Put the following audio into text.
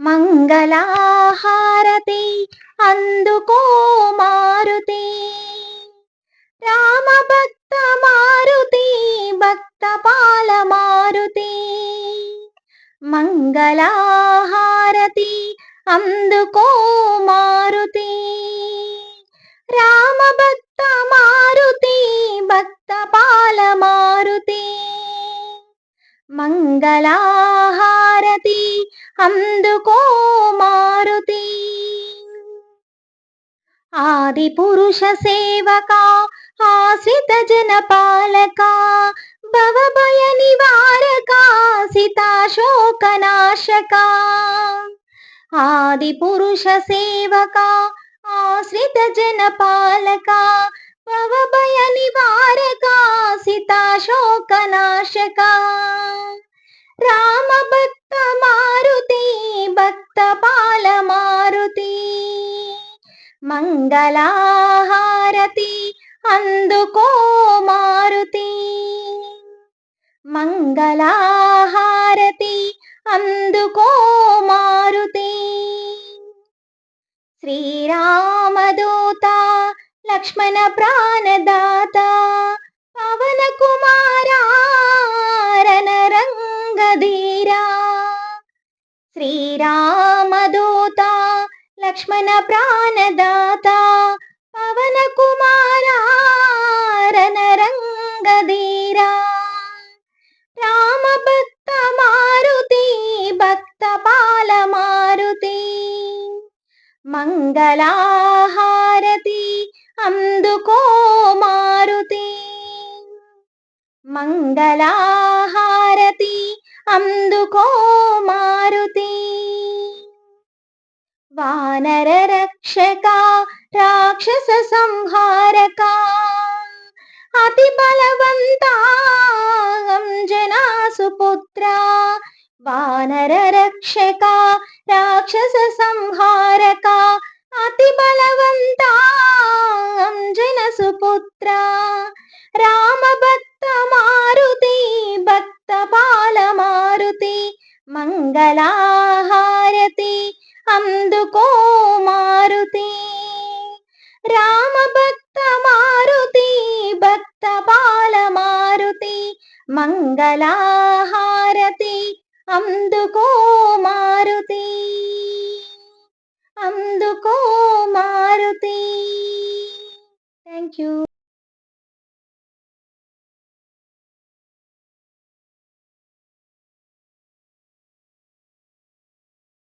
మంగళహారతి అందుకో మారుతి. రామ భక్త మారుతి భక్త పాల మారుతి మంగళహారతి అందుకో మారుతి. రామ భక్త మారుతి భక్త పాల మారుతి మంగళా అందుకో మారుతి. ఆది పురుష సేవక ఆశ్రిత జన పాలక భవభయ నివారక సితాశోకనాశక. ఆది పురుష సేవక ఆశ్రిత జన పాలక భవభయ నివారక సితాశోకనాశక. రామ భక్త మారుతి భక్త మారుతి మంగళహారతి అందుకో మారుతి. మంగళహారతి అందుకో మారుతి. శ్రీరామదూత లక్ష్మణ ప్రాణదాత పవన కుమార్ రామదూత లక్ష్మణ ప్రాణదాత పవన కుమారణ రామ భక్త మారుతి భక్త పాల మారుతి. మంగళహారతి అందుకో మారుతి. మంగళహారతి అందుకో వానర రక్షక రాక్షస సంహారక అతి బలవంత జనాసుపుత్ర వానర రక్షక రాక్షస సంహారక అతి బలవంత జనసుపుత్ర సుపుత్ర రామ భక్త మారుతి భక్త పాల మారుతి మంగళహారతి అందుకో మారుతి. రామ భక్త మారుతి భక్త బాల మారుతి మంగళహారతి అందుకో మారుతి. అందుకో మారుతి. Thank you